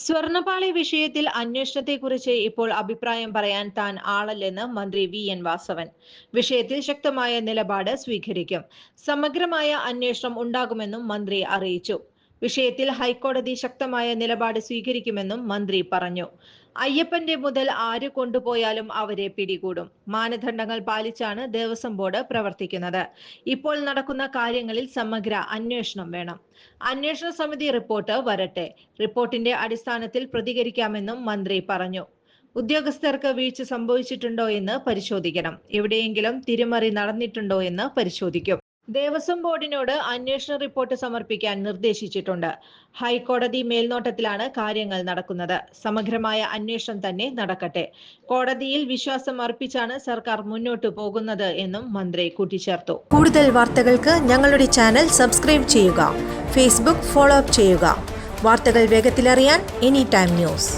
സ്വർണപാളി വിഷയത്തിൽ അന്വേഷണത്തെക്കുറിച്ച് ഇപ്പോൾ അഭിപ്രായം പറയാൻ താൻ ആളല്ലെന്ന് മന്ത്രി വി. എൻ. വാസവൻ. വിഷയത്തിൽ ശക്തമായ നിലപാട് സ്വീകരിക്കും. സമഗ്രമായ അന്വേഷണം ഉണ്ടാകുമെന്നും മന്ത്രി അറിയിച്ചു. വിഷയത്തിൽ ഹൈക്കോടതി ശക്തമായ നിലപാട് സ്വീകരിക്കുമെന്നും മന്ത്രി പറഞ്ഞു. അയ്യപ്പന്റെ മുതൽ ആര് കൊണ്ടുപോയാലും അവരെ പിടികൂടും. മാനദണ്ഡങ്ങൾ പാലിച്ചാണ് ദേവസ്വം ബോർഡ് പ്രവർത്തിക്കുന്നത്. ഇപ്പോൾ നടക്കുന്ന കാര്യങ്ങളിൽ സമഗ്ര അന്വേഷണം വേണം. അന്വേഷണ സമിതി റിപ്പോർട്ട് വരട്ടെ. റിപ്പോർട്ടിന്റെ അടിസ്ഥാനത്തിൽ പ്രതികരിക്കാമെന്നും മന്ത്രി പറഞ്ഞു. ഉദ്യോഗസ്ഥർക്ക് വീഴ്ച സംഭവിച്ചിട്ടുണ്ടോ എന്ന് പരിശോധിക്കണം. എവിടെയെങ്കിലും തിരിമറി നടന്നിട്ടുണ്ടോ എന്ന് പരിശോധിക്കും. ദേവസ്വം ബോർഡിനോട് അന്വേഷണ റിപ്പോർട്ട് സമർപ്പിക്കാൻ നിർദ്ദേശിച്ചിട്ടുണ്ട്. ഹൈക്കോടതി മേൽനോട്ടത്തിലാണ് കാര്യങ്ങൾ നടക്കുന്നത്. സമഗ്രമായ അന്വേഷണം തന്നെ നടക്കട്ടെ. കോടതിയിൽ വിശ്വാസം അർപ്പിച്ചാണ് സർക്കാർ മുന്നോട്ടു പോകുന്നത് എന്നും മന്ത്രി കൂട്ടിച്ചേർത്തു. കൂടുതൽ വാർത്തകൾക്ക് ഞങ്ങളുടെ ചാനൽ സബ്സ്ക്രൈബ് ചെയ്യുക. ഫേസ്ബുക്ക് ഫോളോ അപ്പ് ചെയ്യുക. വാർത്തകൾ വേഗത്തിലറിയാൻ എനി ടൈം ന്യൂസ്.